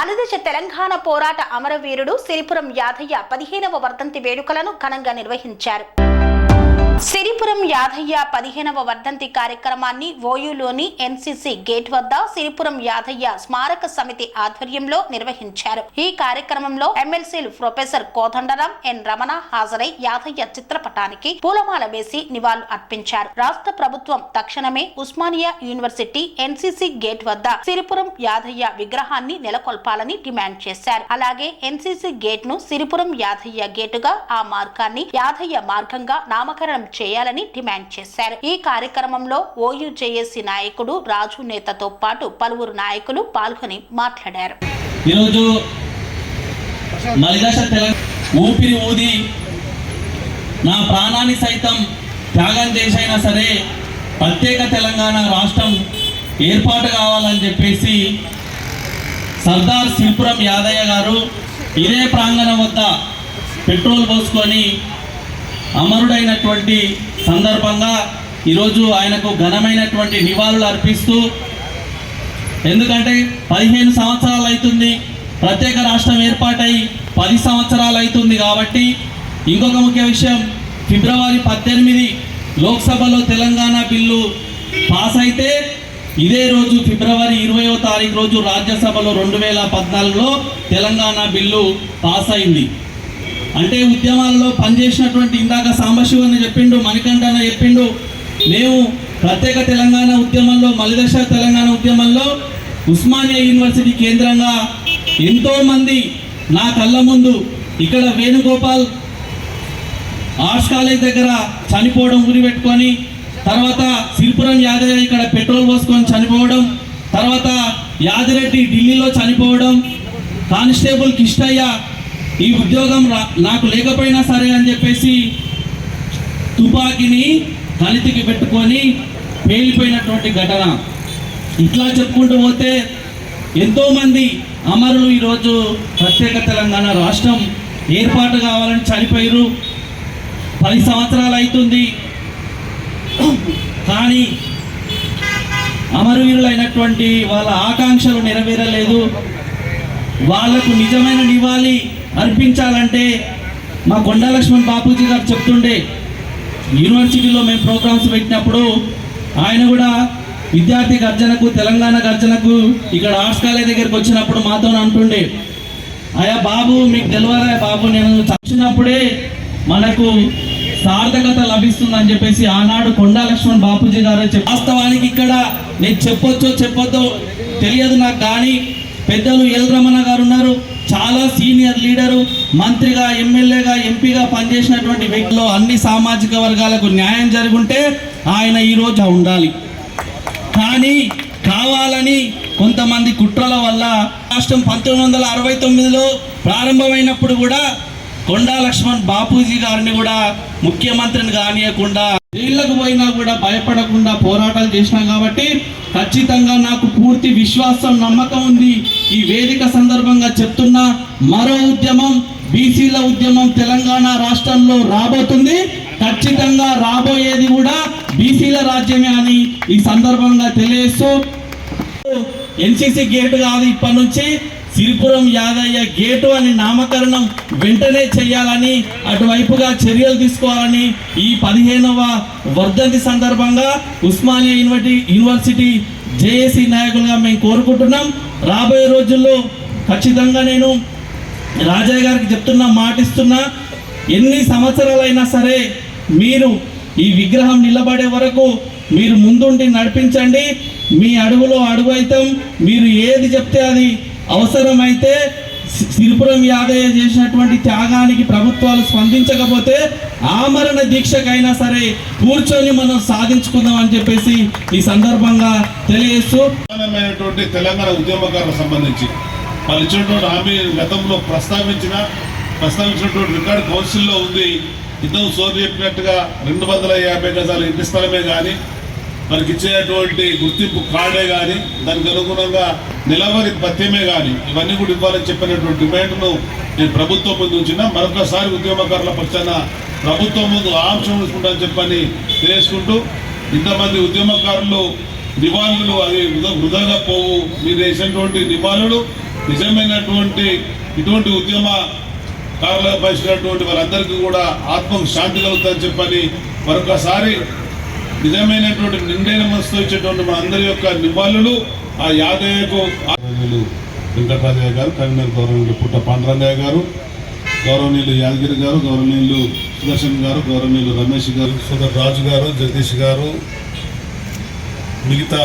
మనదశ తెలంగాణ పోరాట అమరవీరుడు సిరిపురం యాదయ్య పదిహేనవ వర్ధంతి వేడుకలను ఘనంగా నిర్వహించారు. సిరిపురం యాదయ్య పదిహేనవ వర్ధంతి కార్యక్రమాన్ని ఓయూలోని ఎన్సీసీ గేట్ వద్ద సిరిపురం యాదయ్య స్మారక సమితి ఆధ్వర్యంలో నిర్వహించారు. ఈ కార్యక్రమంలో ఎమ్మెల్సీలు ప్రొఫెసర్ కోదండరాం ఎన్ రమణ హాజరై యాదయ్య చిత్రపటానికి పూలమాల వేసి నివాళులు అర్పించారు. రాష్ట్ర ప్రభుత్వం తక్షణమే ఉస్మానియా యూనివర్సిటీ ఎన్సీసీ గేట్ వద్ద సిరిపురం యాదయ్య విగ్రహాన్ని నెలకొల్పాలని డిమాండ్ చేశారు. అలాగే ఎన్సీసీ గేట్ను సిరిపురం యాదయ్య గేటుగా ఆ మార్గాన్ని యాదయ్య మార్గంగా నామకరణం చేయాలని డిమాండ్ చేశారు. ఈ కార్యక్రమంలో ఓయూ నాయకుడు రాజు నేతతో పాటు పలువురు నాయకులు పాల్గొని మాట్లాడారు. ఈరోజు ఊపిరి ఊది నా ప్రాణాన్ని సైతం త్యాగం చేసైనా సరే ప్రత్యేక తెలంగాణ రాష్ట్రం ఏర్పాటు కావాలని చెప్పేసి సర్దార్ శిల్పురం యాదయ్య గారు ఇదే ప్రాంగణం వద్ద పెట్రోల్ పోసుకొని అమరుడైనటువంటి సందర్భంగా ఈరోజు ఆయనకు ఘనమైనటువంటి నివాళులు అర్పిస్తూ ఎందుకంటే పదిహేను సంవత్సరాలు అవుతుంది ప్రత్యేక రాష్ట్రం ఏర్పాటై పది సంవత్సరాలు అవుతుంది కాబట్టి ఇంకొక ముఖ్య విషయం ఫిబ్రవరి పద్దెనిమిది లోక్సభలో తెలంగాణ బిల్లు పాస్ అయితే ఇదే రోజు ఫిబ్రవరి ఇరవయో తారీఖు రోజు రాజ్యసభలో రెండు వేల పద్నాలుగులో తెలంగాణ బిల్లు పాస్ అయింది. అంటే ఉద్యమాలలో పనిచేసినటువంటి ఇందాక సాంబశివని చెప్పిండు మణికంఠన చెప్పిండు మేము ప్రత్యేక తెలంగాణ ఉద్యమంలో మలిదశ తెలంగాణ ఉద్యమంలో ఉస్మానియా యూనివర్సిటీ కేంద్రంగా ఎంతోమంది నా కళ్ళ ముందు ఇక్కడ వేణుగోపాల్ ఆర్ట్స్ కాలేజ్ దగ్గర చనిపోవడం గురి పెట్టుకొని తర్వాత సిరిపురం యాదయ్య ఇక్కడ పెట్రోల్ పోసుకొని చనిపోవడం తర్వాత యాదిరెడ్డి ఢిల్లీలో చనిపోవడం కానిస్టేబుల్ కిష్టయ్య ఈ ఉద్యోగం రా- నాకు లేకపోయినా సరే అని చెప్పేసి తుపాకీని కలితికి పెట్టుకొని పేలిపోయినటువంటి ఘటన. ఇట్లా చెప్పుకుంటూ పోతే ఎంతోమంది అమరులు ఈరోజు ప్రత్యేక తెలంగాణ రాష్ట్రం ఏర్పాటు కావాలని చనిపోయారు పది సంవత్సరాలు అవుతుంది కానీ అమరవీరులైనటువంటి వాళ్ళ ఆకాంక్షలు నెరవేరలేదు. వాళ్ళకు నిజమైన నివాళి అర్పించాలంటే మా కొండాలక్ష్మణ్ బాపూజీ గారు చెప్తుండే యూనివర్సిటీలో మేము ప్రోగ్రామ్స్ పెట్టినప్పుడు ఆయన కూడా విద్యార్థి గర్జనకు తెలంగాణ గర్జనకు ఇక్కడ ఆర్ట్స్ కాలేజ్ దగ్గరికి వచ్చినప్పుడు మాతో అంటుండే అయా బాబు మీకు తెలియదా బాబు నేను చచ్చినప్పుడే మనకు సార్థకత లభిస్తుందని చెప్పేసి ఆనాడు కొండా లక్ష్మణ్ బాపూజీ గారు చెప్ప- వాస్తవానికి ఇక్కడ నేను చెప్పొచ్చో చెప్పొద్దో తెలియదు నాకు కానీ పెద్దలు ఎల్ రమణ సీనియర్ లీడరు మంత్రిగా ఎమ్మెల్యేగా ఎంపీగా పనిచేసినటువంటి వ్యక్తిలో అన్ని సామాజిక వర్గాలకు న్యాయం జరుగుంటే ఆయన ఈరోజు ఉండాలి. కానీ కావాలని కొంతమంది కుట్రల వల్ల రాష్ట్రం పంతొమ్మిది వందల అరవై తొమ్మిదిలో ప్రారంభమైనప్పుడు కూడా కొండా లక్ష్మణ్ బాపూజీ గారిని కూడా ముఖ్యమంత్రిని కానియకుండా జైళ్ళకు పోయినా కూడా భయపడకుండా పోరాటాలు చేసినాం కాబట్టి ఖచ్చితంగా నాకు పూర్తి విశ్వాసం నమ్మకం ఉంది. ఈ వేదిక సందర్భంగా చెప్తున్న మరో ఉద్యమం బీసీల ఉద్యమం తెలంగాణ రాష్ట్రంలో రాబోతుంది. ఖచ్చితంగా రాబోయేది కూడా బీసీల రాజ్యమే అని ఈ సందర్భంగా తెలియజేస్తూ ఎన్సీసీ గేటు కాదు ఇప్పటి నుంచి. సిరిపురం యాదయ్య గేటు అని నామకరణం వెంటనే చేయాలని అటువైపుగా చర్యలు తీసుకోవాలని ఈ పదిహేనవ వర్ధంతి సందర్భంగా ఉస్మానియా యూనివర్సిటీ యూనివర్సిటీ జేఏసీ నాయకులుగా మేము కోరుకుంటున్నాం. రాబోయే రోజుల్లో ఖచ్చితంగా నేను రాజయ్య గారికి చెప్తున్నా మాటిస్తున్నా ఎన్ని సంవత్సరాలైనా సరే మీరు ఈ విగ్రహం నిలబడే వరకు మీరు ముందుండి నడిపించండి. మీ అడుగులో అడుగు అవుతాం మీరు ఏది చెప్తే అది అవసరమైతే సిరిపురం యాదయ్య చేసినటువంటి త్యాగానికి ప్రభుత్వాలు స్పందించకపోతే ఆమరణ దీక్షకైనా సరే కూర్చొని మనం సాధించుకుందాం అని చెప్పేసి ఈ సందర్భంగా తెలియజేస్తూ తెలంగాణ ఉద్యమకారులకు సంబంధించి వాళ్ళు ఇచ్చినటువంటి హామీ గతంలో ప్రస్తావించిన ప్రస్తావించినటువంటి రికార్డు కౌన్సిల్లో ఉంది. ఇద్దరు సోదరు చెప్పినట్టుగా రెండు వందల యాభై గజాల ఇంటి స్థలమే కానీ మనకి ఇచ్చేటువంటి గుర్తింపు కార్డే కానీ దానికి అనుగుణంగా నిలవరి భత్యమే కానీ ఇవన్నీ కూడా ఇవ్వాలని చెప్పినటువంటి డిమాండ్ను నేను ప్రభుత్వం ముందు ఉంచిన. మరొకసారి ఉద్యమకారుల పక్షాన ప్రభుత్వం ముందు ఆంక్షం ఉంచుకుంటానని చెప్పని తెలియజేసుకుంటూ ఇంతమంది ఉద్యమకారులు నివాళులు అది వృధాగా పోవు. మీరు వేసినటువంటి నివాళులు నిజమైనటువంటి ఇటువంటి ఉద్యమ కారులకు పనిచేసినటువంటి వాళ్ళందరికీ కూడా ఆత్మకు శాంతి కలుగుతుందని చెప్పని మరొకసారి నిజమైనటువంటి నిండైన మనసుతో ఇచ్చేటువంటి మన అందరి యొక్క నివాళులు ఆ యాదయ్యకు వెంకటరాజయ్య గారు కరీంనగర్ గౌరవనీయులు పుట్ట పాండురంగయ్య గారు గౌరవనీయులు యాదగిరి గారు గౌరవనీయులు సుదర్శన్ గారు గౌరవనీయులు రమేష్ గారు సుధర్ రాజు గారు జగదీష్ గారు మిగతా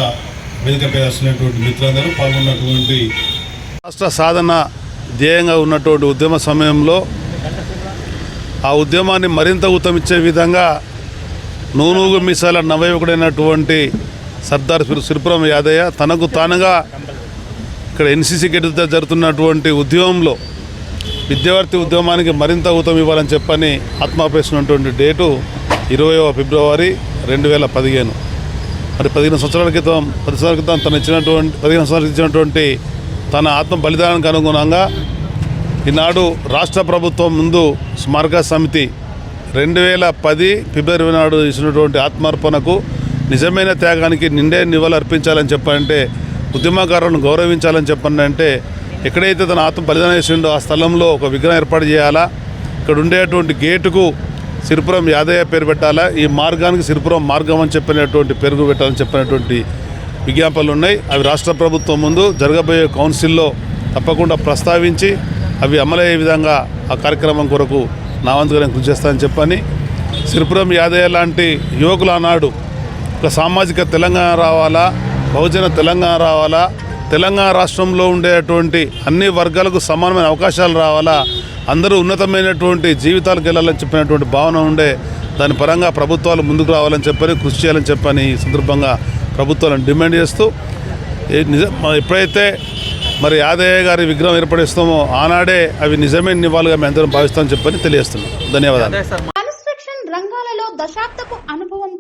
వేదికపై వస్తున్నటువంటి మిత్రులందరూ పాల్గొన్నటువంటి రాష్ట్ర సాధన ధ్యేయంగా ఉన్నటువంటి ఉద్యమ సమయంలో ఆ ఉద్యమాన్ని మరింత ఉత్తమించే విధంగా నూనూగు మిసాల నవయుకుడైనటువంటి సర్దార్ సిరిపురం యాదయ్య తనకు తానుగా ఇక్కడ ఎన్సీసీ గెట్ జరుగుతున్నటువంటి ఉద్యమంలో విద్యార్థి ఉద్యమానికి మరింత ఊతం ఇవ్వాలని చెప్పని ఆత్మాపేసినటువంటి డేటు ఇరవయవ ఫిబ్రవరి రెండు వేల పదిహేను. మరి పదిహేను సంవత్సరాల క్రితం పది సంవత్సరాల క్రితం తను ఇచ్చినటువంటి పదిహేను సంవత్సరాలు ఇచ్చినటువంటి తన ఆత్మ బలిదానానికి అనుగుణంగా ఈనాడు రాష్ట్ర ప్రభుత్వం ముందు స్మారక సమితి రెండు వేల పది ఫిబ్రవరి నాడు ఇచ్చినటువంటి ఆత్మార్పణకు నిజమైన త్యాగానికి నిండే నివాళులు అర్పించాలని చెప్పంటే ఉద్యమకారులను గౌరవించాలని చెప్పండి అంటే ఎక్కడైతే తన ఆత్మ బలిదానం చేసిండో ఆ స్థలంలో ఒక విగ్రహం ఏర్పాటు చేయాలా? ఇక్కడ ఉండేటువంటి గేటుకు సిరిపురం యాదయ్య పేరు పెట్టాలా? ఈ మార్గానికి సిరిపురం మార్గం అని చెప్పినటువంటి పేరు పెట్టాలని చెప్పినటువంటి విజ్ఞాపనలు ఉన్నాయి. అవి రాష్ట్ర ప్రభుత్వం ముందు జరగబోయే కౌన్సిల్లో తప్పకుండా ప్రస్తావించి అవి అమలయ్యే విధంగా ఆ కార్యక్రమం కొరకు నా వంతుగా నేను కృషి చేస్తానని చెప్పని సిరిపురం యాదయ్య లాంటి యువకులు ఆనాడు ఒక సామాజిక తెలంగాణ రావాలా? బహుజన తెలంగాణ రావాలా? తెలంగాణ రాష్ట్రంలో ఉండేటువంటి అన్ని వర్గాలకు సమానమైన అవకాశాలు రావాలా? అందరూ ఉన్నతమైనటువంటి జీవితాలకు వెళ్ళాలని చెప్పినటువంటి భావన ఉండే దాని పరంగా ప్రభుత్వాలు ముందుకు రావాలని చెప్పని కృషి చేయాలని చెప్పని ఈ సందర్భంగా ప్రభుత్వాలను డిమాండ్ చేస్తూ ఎప్పుడైతే మరి యాదయ్య గారి విగ్రహం ఏర్పడిస్తామో ఆనాడే అవి నిజమైన నివాళుగా మేము అందరం భావిస్తామని చెప్పని తెలియజేస్తున్నాం. ధన్యవాదాలు. కన్స్ట్రక్షన్ రంగాలలో దశాబ్దపు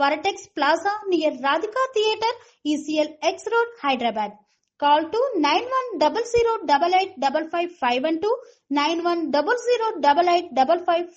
Varatex Plaza near Radhika Theatre, ECL X Road, Hyderabad. Call to 9100885552 five